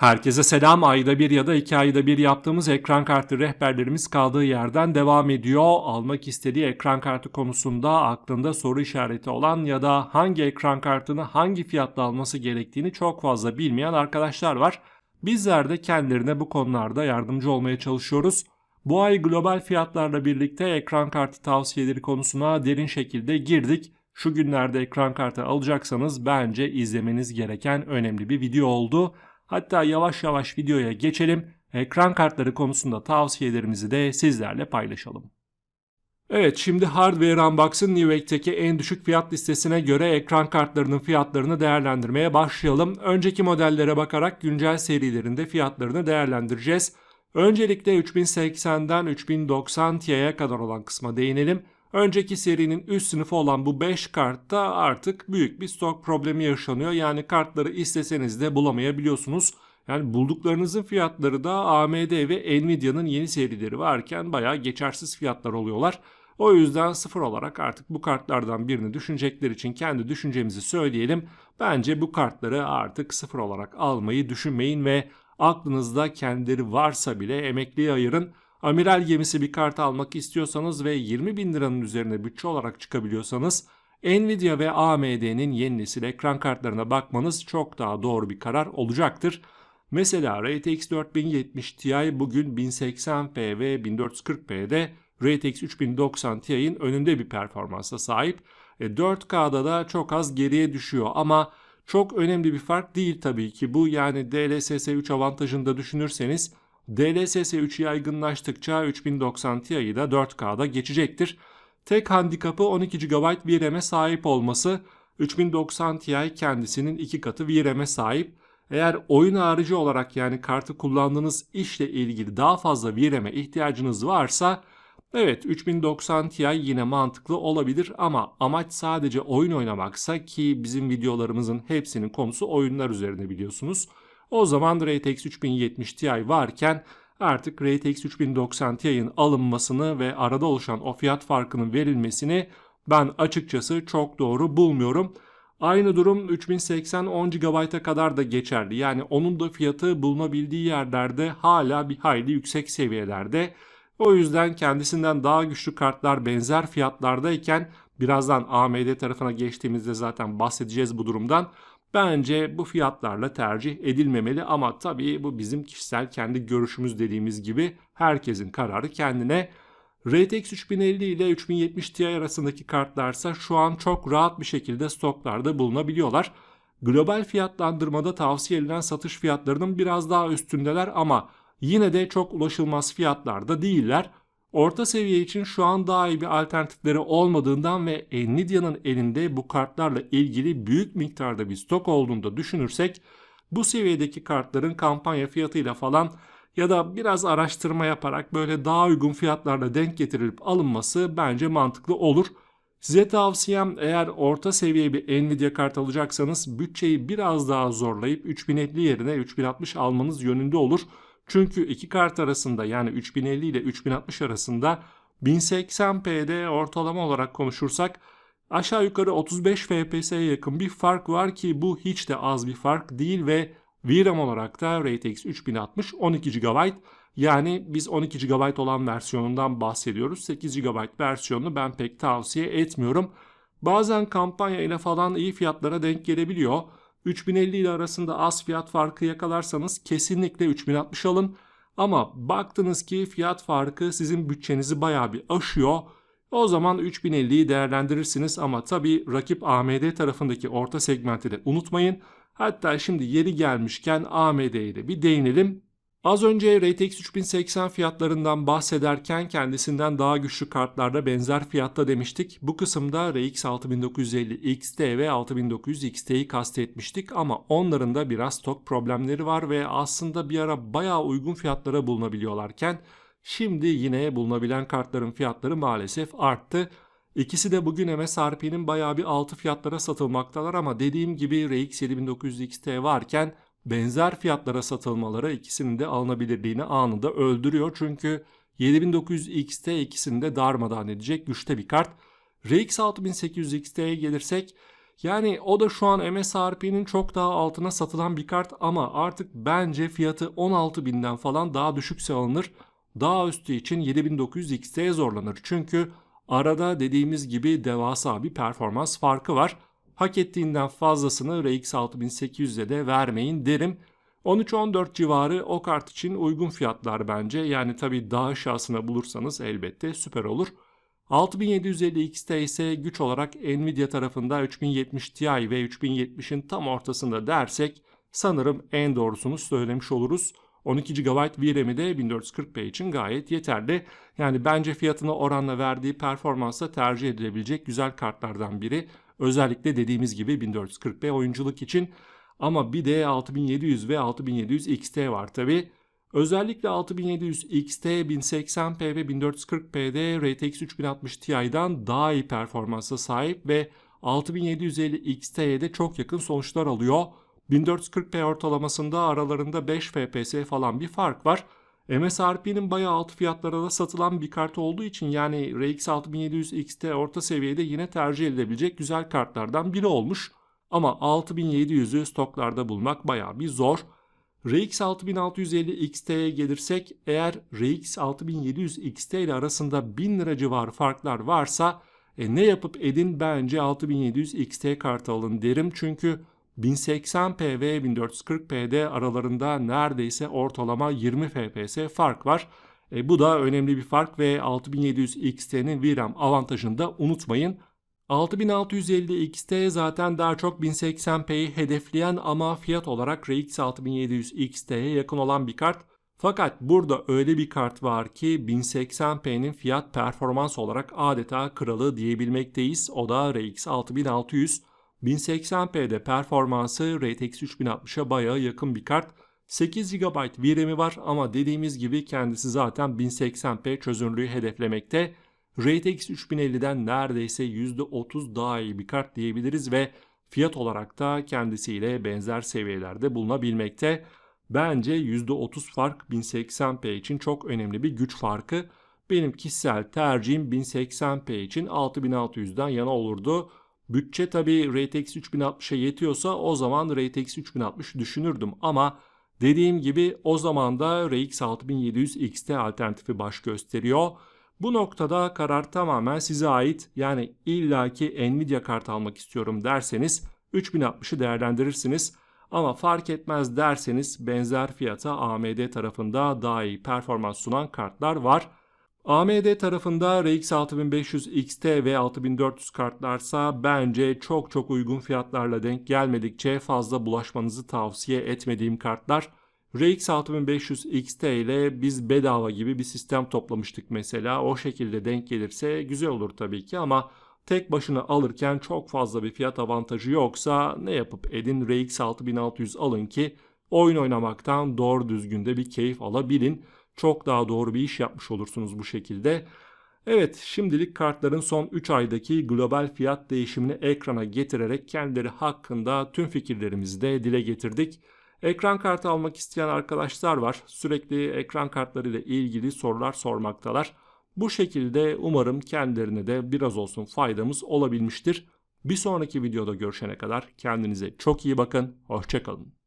Herkese selam. Ayda bir ya da iki ayda bir yaptığımız ekran kartı rehberlerimiz kaldığı yerden devam ediyor. Almak istediği ekran kartı konusunda aklında soru işareti olan ya da hangi ekran kartını hangi fiyatla alması gerektiğini çok fazla bilmeyen arkadaşlar var. Bizler de kendilerine bu konularda yardımcı olmaya çalışıyoruz. Bu ay global fiyatlarla birlikte ekran kartı tavsiyeleri konusuna derin şekilde girdik. Şu günlerde ekran kartı alacaksanız bence izlemeniz gereken önemli bir video oldu. Hatta yavaş yavaş videoya geçelim. Ekran kartları konusunda tavsiyelerimizi de sizlerle paylaşalım. Evet şimdi Hardware Unbox'ın Newegg'teki en düşük fiyat listesine göre ekran kartlarının fiyatlarını değerlendirmeye başlayalım. Önceki modellere bakarak güncel serilerinde fiyatlarını değerlendireceğiz. Öncelikle 3080'den 3090 Ti'ye kadar olan kısma değinelim. Önceki serinin üst sınıfı olan bu 5 kartta artık büyük bir stok problemi yaşanıyor. Yani kartları isteseniz de bulamayabiliyorsunuz. Yani bulduklarınızın fiyatları da AMD ve Nvidia'nın yeni serileri varken bayağı geçersiz fiyatlar oluyorlar. O yüzden sıfır olarak artık bu kartlardan birini düşünecekler için kendi düşüncemizi söyleyelim. Bence bu kartları artık sıfır olarak almayı düşünmeyin ve aklınızda kendileri varsa bile emekliye ayırın. Amiral gemisi bir kart almak istiyorsanız ve 20 bin liranın üzerine bütçe olarak çıkabiliyorsanız Nvidia ve AMD'nin yeni nesil ekran kartlarına bakmanız çok daha doğru bir karar olacaktır. Mesela RTX 4070 Ti bugün 1080p ve 1440p'de RTX 3090 Ti'nin önünde bir performansa sahip. E, 4K'da da çok az geriye düşüyor ama çok önemli bir fark değil tabii ki bu. Yani DLSS 3 avantajını da düşünürseniz DLSS 3 yaygınlaştıkça 3090 Ti'yi da 4K'da geçecektir. Tek handikapı 12 GB VRAM'e sahip olması. 3090 Ti kendisinin iki katı VRAM'e sahip. Eğer oyun harici olarak yani kartı kullandığınız işle ilgili daha fazla VRAM'e ihtiyacınız varsa evet 3090 Ti yine mantıklı olabilir ama amaç sadece oyun oynamaksa ki bizim videolarımızın hepsinin konusu oyunlar üzerine biliyorsunuz. O zaman RTX 3070 Ti varken artık RTX 3090 Ti'nin alınmasını ve arada oluşan o fiyat farkının verilmesini ben açıkçası çok doğru bulmuyorum. Aynı durum 3080 10 GB'a kadar da geçerli. Yani onun da fiyatı bulunabildiği yerlerde hala bir hayli yüksek seviyelerde. O yüzden kendisinden daha güçlü kartlar benzer fiyatlardayken birazdan AMD tarafına geçtiğimizde zaten bahsedeceğiz bu durumdan. Bence bu fiyatlarla tercih edilmemeli ama tabii bu bizim kişisel kendi görüşümüz dediğimiz gibi herkesin kararı kendine. RTX 3050 ile 3070 Ti arasındaki kartlarsa şu an çok rahat bir şekilde stoklarda bulunabiliyorlar. Global fiyatlandırmada tavsiye edilen satış fiyatlarının biraz daha üstündeler ama yine de çok ulaşılmaz fiyatlarda değiller. Orta seviye için şu an daha iyi bir alternatifleri olmadığından ve Nvidia'nın elinde bu kartlarla ilgili büyük miktarda bir stok olduğunu da düşünürsek bu seviyedeki kartların kampanya fiyatıyla falan ya da biraz araştırma yaparak böyle daha uygun fiyatlarla denk getirilip alınması bence mantıklı olur. Size tavsiyem eğer orta seviye bir Nvidia kart alacaksanız bütçeyi biraz daha zorlayıp 3050 yerine 3060 almanız yönünde olur. Çünkü iki kart arasında yani 3050 ile 3060 arasında 1080p'de ortalama olarak konuşursak aşağı yukarı 35 FPS'ye yakın bir fark var ki bu hiç de az bir fark değil ve VRAM olarak da RTX 3060 12 GB yani biz 12 GB olan versiyonundan bahsediyoruz. 8 GB versiyonunu ben pek tavsiye etmiyorum. Bazen kampanya ile falan iyi fiyatlara denk gelebiliyor. 3050 ile arasında az fiyat farkı yakalarsanız kesinlikle 3060 alın. Ama baktınız ki fiyat farkı sizin bütçenizi bayağı bir aşıyor. O zaman 3050'yi değerlendirirsiniz ama tabi rakip AMD tarafındaki orta segmenti de unutmayın. Hatta şimdi yeri gelmişken AMD'ye de bir değinelim. Az önce RTX 3080 fiyatlarından bahsederken kendisinden daha güçlü kartlarda benzer fiyatta demiştik. Bu kısımda RX 6950 XT ve 6900 XT'yi kastetmiştik ama onların da biraz stok problemleri var ve aslında bir ara bayağı uygun fiyatlara bulunabiliyorlarken şimdi yine bulunabilen kartların fiyatları maalesef arttı. İkisi de bugün MSRP'nin bayağı bir altı fiyatlara satılmaktalar ama dediğim gibi RX 7900 XT varken benzer fiyatlara satılmaları ikisinin de alınabilirliğini anında öldürüyor. Çünkü 7900 XT ikisini de darmadağın edecek güçte bir kart. RX 6800 XT'ye gelirsek Yani o da şu an MSRP'nin çok daha altına satılan bir kart ama artık bence fiyatı 16.000'den falan daha düşükse alınır. Daha üstü için 7900 XT'ye zorlanır. Çünkü arada dediğimiz gibi devasa bir performans farkı var. Hak ettiğinden fazlasını RX 6800'e de vermeyin derim. 13-14 civarı o kart için uygun fiyatlar bence. Yani tabii daha aşağısına bulursanız elbette süper olur. 6750 XT ise güç olarak Nvidia tarafında 3070 Ti ve 3070'in tam ortasında dersek sanırım en doğrusunu söylemiş oluruz. 12 GB VRAM'i de 1440p için gayet yeterli. Yani bence fiyatına oranla verdiği performansa tercih edilebilecek güzel kartlardan biri. Özellikle dediğimiz gibi 1440p oyunculuk için. Ama bir de 6700 ve 6700 XT var tabi. Özellikle 6700 XT 1080p ve 1440p'de RTX 3060 Ti'den daha iyi performansa sahip ve 6750 XT'ye de çok yakın sonuçlar alıyor. 1440p ortalamasında aralarında 5 FPS falan bir fark var. MSRP'nin bayağı alt fiyatlara da satılan bir kart olduğu için yani RX 6700 XT orta seviyede yine tercih edilebilecek güzel kartlardan biri olmuş. Ama 6700'ü stoklarda bulmak bayağı bir zor. RX 6650 XT'ye gelirsek eğer RX 6700 XT ile arasında 1000 lira civarı farklar varsa e, ne yapıp edin bence 6700 XT kartı alın derim. Çünkü 1080p ve 1440p'de aralarında neredeyse ortalama 20 fps fark var. E, bu da önemli bir fark ve 6700 XT'nin VRAM avantajını da unutmayın. 6650 XT zaten daha çok 1080p'yi hedefleyen ama fiyat olarak RX 6700 XT'ye yakın olan bir kart. Fakat burada öyle bir kart var ki 1080p'nin fiyat performans olarak adeta kralı diyebilmekteyiz. O da RX 6600. 1080p'de performansı RTX 3060'a bayağı yakın bir kart. 8 GB VRAM'i var ama dediğimiz gibi kendisi zaten 1080p çözünürlüğü hedeflemekte. RTX 3050'den neredeyse %30 daha iyi bir kart diyebiliriz ve fiyat olarak da kendisiyle benzer seviyelerde bulunabilmekte. Bence %30 fark 1080p için çok önemli bir güç farkı. Benim kişisel tercihim 1080p için 6600'den yana olurdu. Bütçe tabi RTX 3060'a yetiyorsa o zaman RTX 3060 düşünürdüm ama dediğim gibi o zaman da RX 6700 XT alternatifi baş gösteriyor. Bu noktada karar tamamen size ait. Yani illaki Nvidia kart almak istiyorum derseniz 3060'ı değerlendirirsiniz. Ama fark etmez derseniz benzer fiyata AMD tarafında daha iyi performans sunan kartlar var. AMD tarafında RX 6500 XT ve 6400 kartlarsa bence çok çok uygun fiyatlarla denk gelmedikçe fazla bulaşmanızı tavsiye etmediğim kartlar. RX 6500 XT ile biz bedava gibi bir sistem toplamıştık mesela. O şekilde denk gelirse güzel olur tabii ki ama tek başına alırken çok fazla bir fiyat avantajı yoksa ne yapıp edin RX 6600 alın ki oyun oynamaktan doğru düzgünde bir keyif alabilin. Çok daha doğru bir iş yapmış olursunuz bu şekilde. Evet şimdilik kartların son 3 aydaki global fiyat değişimini ekrana getirerek kendileri hakkında tüm fikirlerimizi de dile getirdik. Ekran kartı almak isteyen arkadaşlar var. Sürekli ekran kartları ile ilgili sorular sormaktalar. Bu şekilde umarım kendilerine de biraz olsun faydamız olabilmiştir. Bir sonraki videoda görüşene kadar kendinize çok iyi bakın. Hoşçakalın.